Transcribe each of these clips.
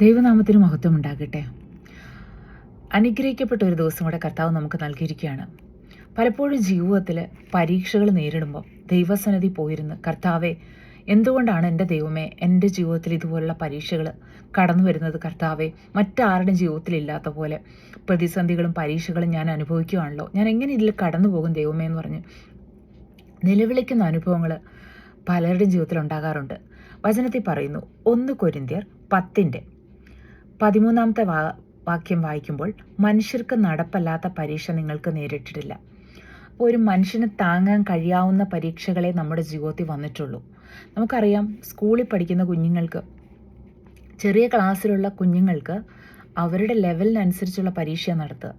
ദൈവനാമത്തിന് മഹത്വം ഉണ്ടാകട്ടെ അനുഗ്രഹിക്കപ്പെട്ട ഒരു ദിവസം കൂടെ കർത്താവ് നമുക്ക് നൽകിയിരിക്കുകയാണ്. പലപ്പോഴും ജീവിതത്തിൽ പരീക്ഷകൾ നേരിടുമ്പോൾ ദൈവസന്നിധി പോയിരുന്ന് കർത്താവെ എന്തുകൊണ്ടാണ് എന്റെ ദൈവമേ എന്റെ ജീവിതത്തിൽ ഇതുപോലുള്ള പരീക്ഷകൾ കടന്നു വരുന്നത്? കർത്താവെ മറ്റാരുടെയും ജീവിതത്തിലില്ലാത്ത പോലെ പ്രതിസന്ധികളും പരീക്ഷകളും ഞാൻ അനുഭവിക്കുകയാണല്ലോ ഞാൻ എങ്ങനെ ഇതിൽ കടന്നു പോകും ദൈവമേ? എന്ന് പറഞ്ഞ് നിലവിളിക്കുന്ന അനുഭവങ്ങൾ പലരുടെയും ജീവിതത്തിൽ ഉണ്ടാകാറുണ്ട്. വചനത്തിൽ പറയുന്നു ഒന്ന് കൊരിന്തിയർ പത്തിന്റെ പതിമൂന്നാമത്തെ വാക്യം വായിക്കുമ്പോൾ മനുഷ്യർക്ക് നടപ്പല്ലാത്ത പരീക്ഷ നിങ്ങൾക്ക് നേരിട്ടിട്ടില്ല. അപ്പോൾ ഒരു മനുഷ്യന് താങ്ങാൻ കഴിയാവുന്ന പരീക്ഷകളെ നമ്മുടെ ജീവിതത്തിൽ വന്നിട്ടുള്ളൂ. നമുക്കറിയാം സ്കൂളിൽ പഠിക്കുന്ന കുഞ്ഞുങ്ങൾക്ക് ചെറിയ ക്ലാസ്സിലുള്ള കുഞ്ഞുങ്ങൾക്ക് അവരുടെ ലെവലിനനുസരിച്ചുള്ള പരീക്ഷ നടത്തുക.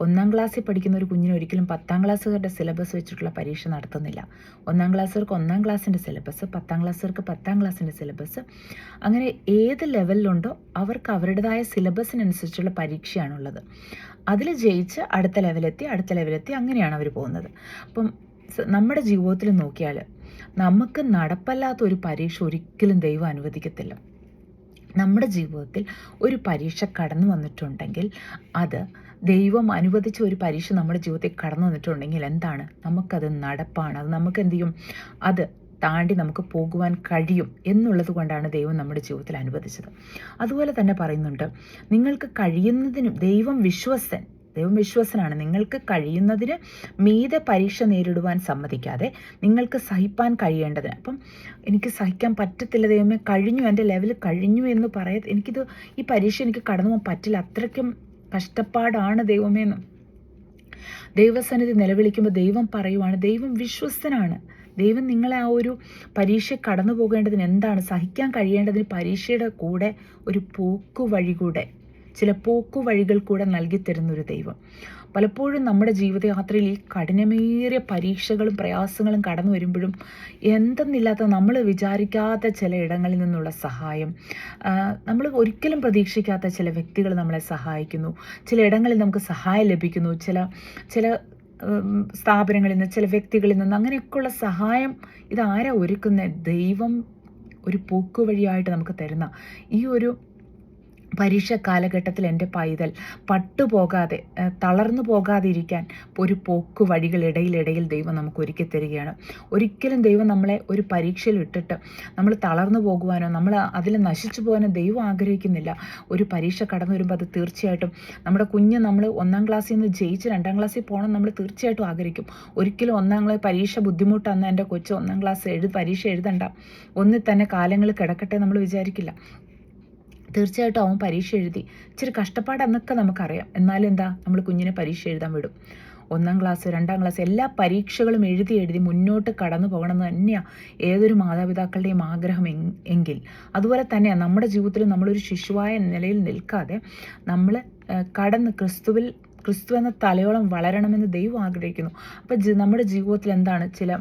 ഒന്നാം ക്ലാസ്സിൽ പഠിക്കുന്ന ഒരു കുഞ്ഞിന് ഒരിക്കലും പത്താം ക്ലാസ്സുകാരുടെ സിലബസ് വെച്ചിട്ടുള്ള പരീക്ഷ നടത്തുന്നില്ല. ഒന്നാം ക്ലാസ്സുകാർക്ക് ഒന്നാം ക്ലാസ്സിന്റെ സിലബസ് പത്താം ക്ലാസ്സുകാർക്ക് പത്താം ക്ലാസ്സിന്റെ സിലബസ് അങ്ങനെ ഏത് ലെവലിലുണ്ടോ അവർക്ക് അവരുടേതായ സിലബസിനനുസരിച്ചുള്ള പരീക്ഷയാണുള്ളത്. അതിൽ ജയിച്ച് അടുത്ത ലെവലെത്തി അടുത്ത ലെവലെത്തി അങ്ങനെയാണ് അവർ പോകുന്നത്. അപ്പം നമ്മുടെ ജീവിതത്തിൽ നോക്കിയാൽ നമുക്ക് നടപ്പല്ലാത്ത ഒരു പരീക്ഷ ഒരിക്കലും ദൈവം അനുവദിക്കത്തില്ല. നമ്മുടെ ജീവിതത്തിൽ ഒരു പരീക്ഷ കടന്നു വന്നിട്ടുണ്ടെങ്കിൽ അത് ദൈവം അനുവദിച്ച ഒരു പരീക്ഷ നമ്മുടെ ജീവിതത്തിൽ കടന്നു വന്നിട്ടുണ്ടെങ്കിൽ എന്താണ്? നമുക്കത് നടപ്പാണ്. അത് നമുക്ക് എന്ത് ചെയ്യും? അത് താണ്ടി നമുക്ക് പോകുവാൻ കഴിയും എന്നുള്ളത് കൊണ്ടാണ് ദൈവം നമ്മുടെ ജീവിതത്തിൽ അനുവദിച്ചത്. അതുപോലെ തന്നെ പറയുന്നുണ്ട് നിങ്ങൾക്ക് കഴിയുന്നതിനും ദൈവം വിശ്വസൻ ദൈവം വിശ്വസനാണ്. നിങ്ങൾക്ക് കഴിയുന്നതിന് മീതെ പരീക്ഷ നേരിടുവാൻ സമ്മതിക്കാതെ നിങ്ങൾക്ക് സഹിപ്പാൻ കഴിയേണ്ടതിന്. അപ്പം എനിക്ക് സഹിക്കാൻ പറ്റത്തില്ല ദൈവമേ കഴിഞ്ഞു എന്റെ ലെവൽ കഴിഞ്ഞു എന്ന് പറയാ എനിക്കിത് ഈ പരീക്ഷ എനിക്ക് കടന്നു പോകാൻ പറ്റില്ല. അത്രയ്ക്കും കഷ്ടപ്പാടാണ് ദൈവമേന്ന്. ദൈവസന്നിധി നിലവിളിക്കുമ്പോൾ ദൈവം പറയുവാണ് ദൈവം വിശ്വസ്തനാണ്. ദൈവം നിങ്ങളെ ആ ഒരു പരീക്ഷ കടന്നു പോകേണ്ടതിന് എന്താണ്? സഹിക്കാൻ കഴിയേണ്ടതിന് പരീക്ഷയുടെ കൂടെ ഒരു പോക്കുവഴി കൂടെ ചില പോക്കുവഴികൾ കൂടെ നൽകി തരുന്നൊരു ദൈവം. പലപ്പോഴും നമ്മുടെ ജീവിതയാത്രയിൽ ഈ കഠിനമേറിയ പരീക്ഷകളും പ്രയാസങ്ങളും കടന്നു വരുമ്പോഴും എന്തെന്നില്ലാത്ത നമ്മൾ വിചാരിക്കാത്ത ചില ഇടങ്ങളിൽ നിന്നുള്ള സഹായം നമ്മൾ ഒരിക്കലും പ്രതീക്ഷിക്കാത്ത ചില വ്യക്തികൾ നമ്മളെ സഹായിക്കുന്നു. ചില ഇടങ്ങളിൽ നമുക്ക് സഹായം ലഭിക്കുന്നു. ചില ചില സ്ഥാപനങ്ങളിൽ നിന്ന് ചില വ്യക്തികളിൽ നിന്ന് അങ്ങനെയൊക്കെയുള്ള സഹായം ഇതാരാ ഒരുക്കുന്ന? ദൈവം ഒരു പോക്കുവഴിയായിട്ട് നമുക്ക് തരുന്ന ഈ ഒരു പരീക്ഷ കാലഘട്ടത്തിൽ എന്റെ പൈതൽ പട്ടുപോകാതെ തളർന്നു പോകാതിരിക്കാൻ ഒരു പോക്ക് വഴികൾ ഇടയിലിടയിൽ ദൈവം നമുക്ക് ഒരുക്കി തരികയാണ്. ഒരിക്കലും ദൈവം നമ്മളെ ഒരു പരീക്ഷയിൽ ഇട്ടിട്ട് നമ്മൾ തളർന്നു പോകുവാനോ നമ്മൾ അതിൽ നശിച്ചു പോകാനോ ദൈവം ആഗ്രഹിക്കുന്നില്ല. ഒരു പരീക്ഷ കടന്നു വരുമ്പോൾ അത് തീർച്ചയായിട്ടും നമ്മുടെ കുഞ്ഞ് നമ്മൾ ഒന്നാം ക്ലാസ്സിൽ നിന്ന് ജയിച്ച് രണ്ടാം ക്ലാസ്സിൽ പോകണം നമ്മൾ തീർച്ചയായിട്ടും ആഗ്രഹിക്കും. ഒരിക്കലും ഒന്നാം ക്ലാസ് പരീക്ഷ ബുദ്ധിമുട്ടാന്ന് എന്റെ കൊച്ചു ഒന്നാം ക്ലാസ് എഴുതി പരീക്ഷ എഴുതണ്ട. ഒന്നിൽ തന്നെ കാലങ്ങൾ കിടക്കട്ടെ നമ്മൾ വിചാരിക്കില്ല. തീർച്ചയായിട്ടും അവൻ പരീക്ഷ എഴുതി. ഇച്ചിരി കഷ്ടപ്പാടെന്നൊക്കെ നമുക്കറിയാം. എന്നാലും എന്താ നമ്മൾ കുഞ്ഞിനെ പരീക്ഷ എഴുതാൻ വിടും. ഒന്നാം ക്ലാസ് രണ്ടാം ക്ലാസ് എല്ലാ പരീക്ഷകളും എഴുതി എഴുതി മുന്നോട്ട് കടന്നു പോകണമെന്ന് തന്നെയാണ് ഏതൊരു മാതാപിതാക്കളുടെയും ആഗ്രഹം എങ്- എങ്കിൽ. അതുപോലെ തന്നെയാണ് നമ്മുടെ ജീവിതത്തിൽ നമ്മളൊരു ശിശുവായ നിലയിൽ നിൽക്കാതെ നമ്മൾ കടന്ന് ക്രിസ്തുവിൽ ക്രിസ്തു എന്ന തലയോളം വളരണമെന്ന് ദൈവം ആഗ്രഹിക്കുന്നു. അപ്പോൾ നമ്മുടെ ജീവിതത്തിൽ എന്താണ് ചില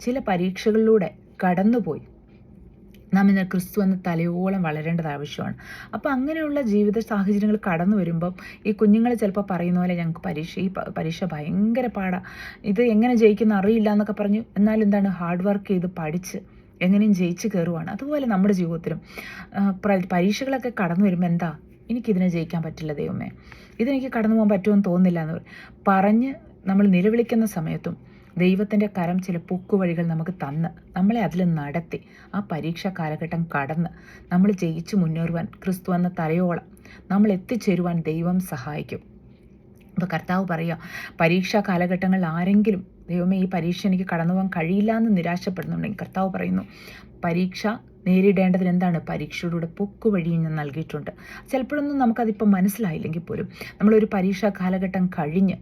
ചില പരീക്ഷകളിലൂടെ കടന്നുപോയി നാം ഇന്ന് ക്രിസ്തു എന്ന തലയോളം വളരേണ്ടത് ആവശ്യമാണ്. അപ്പോൾ അങ്ങനെയുള്ള ജീവിത സാഹചര്യങ്ങൾ കടന്നു വരുമ്പം ഈ കുഞ്ഞുങ്ങൾ ചിലപ്പോൾ പറയുന്ന പോലെ ഞങ്ങൾക്ക് പരീക്ഷ ഈ പരീക്ഷ ഭയങ്കര പാടാണ് ഇത് എങ്ങനെ ജയിക്കുന്ന അറിയില്ല എന്നൊക്കെ പറഞ്ഞു. എന്നാൽ എന്താണ് ഹാർഡ് വർക്ക് ചെയ്ത് പഠിച്ച് എങ്ങനെയും ജയിച്ച് കയറുവാണ്. അതുപോലെ നമ്മുടെ ജീവിതത്തിലും പരീക്ഷകളൊക്കെ കടന്നു വരുമ്പോൾ എന്താ? എനിക്കിതിനെ ജയിക്കാൻ പറ്റില്ല ദൈവമേ. ഇതെനിക്ക് കടന്നു പോകാൻ പറ്റുമെന്ന് തോന്നുന്നില്ല എന്ന്. പറഞ്ഞ് നമ്മൾ നിലവിളിക്കുന്ന സമയത്തും ദൈവത്തിന്റെ കരം ചില പൊക്കുവഴികൾ നമുക്ക് തന്ന് നമ്മളെ അതിൽ നടത്തി ആ പരീക്ഷാ കാലഘട്ടം കടന്ന് നമ്മൾ ജയിച്ചു മുന്നേറുവാൻ ക്രിസ്തു എന്ന തലയോളം നമ്മൾ എത്തിച്ചേരുവാൻ ദൈവം സഹായിക്കും. അപ്പോൾ കർത്താവ് പറയുക പരീക്ഷാ കാലഘട്ടങ്ങളിൽ ആരെങ്കിലും ദൈവമേ ഈ പരീക്ഷ എനിക്ക് കടന്നു പോകാൻ കഴിയില്ല എന്ന് നിരാശപ്പെടുന്നുണ്ടെങ്കിൽ കർത്താവ് പറയുന്നു പരീക്ഷ നേരിടേണ്ടതിന് എന്താണ്? പരീക്ഷയുടെ പൊക്കു വഴി ഞാൻ നൽകിയിട്ടുണ്ട്. ചിലപ്പോഴൊന്നും നമുക്കതിപ്പോൾ മനസ്സിലായില്ലെങ്കിൽ പോലും നമ്മളൊരു പരീക്ഷാ കാലഘട്ടം കഴിഞ്ഞ്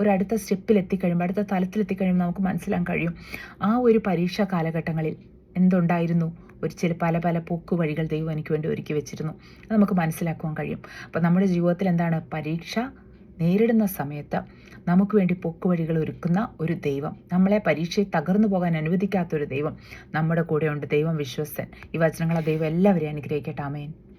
ഒരു അടുത്ത സ്റ്റെപ്പിൽ എത്തിക്കഴിയുമ്പോൾ അടുത്ത തലത്തിൽ എത്തിക്കഴിയുമ്പോൾ നമുക്ക് മനസ്സിലാക്കാൻ കഴിയും. ആ ഒരു പരീക്ഷാ കാലഘട്ടങ്ങളിൽ എന്തുണ്ടായിരുന്നു? ഒരു ചില പല പല പോക്ക് വഴികൾ ദൈവം എനിക്ക് വേണ്ടി ഒരുക്കി വെച്ചിരുന്നു. അത് നമുക്ക് മനസ്സിലാക്കുവാൻ കഴിയും. അപ്പോൾ നമ്മുടെ ജീവിതത്തിൽ എന്താണ്? പരീക്ഷ നേരിടുന്ന സമയത്ത് നമുക്ക് വേണ്ടി പൊക്കുവഴികൾ ഒരുക്കുന്ന ഒരു ദൈവം. നമ്മളെ പരീക്ഷയെ തകർന്നു പോകാൻ അനുവദിക്കാത്ത ഒരു ദൈവം നമ്മുടെ കൂടെയുണ്ട്. ദൈവം വിശ്വസ്തൻ. ഈ വചനങ്ങളെ ദൈവം എല്ലാവരെയും അനുഗ്രഹിക്കട്ടെ. ആമേൻ.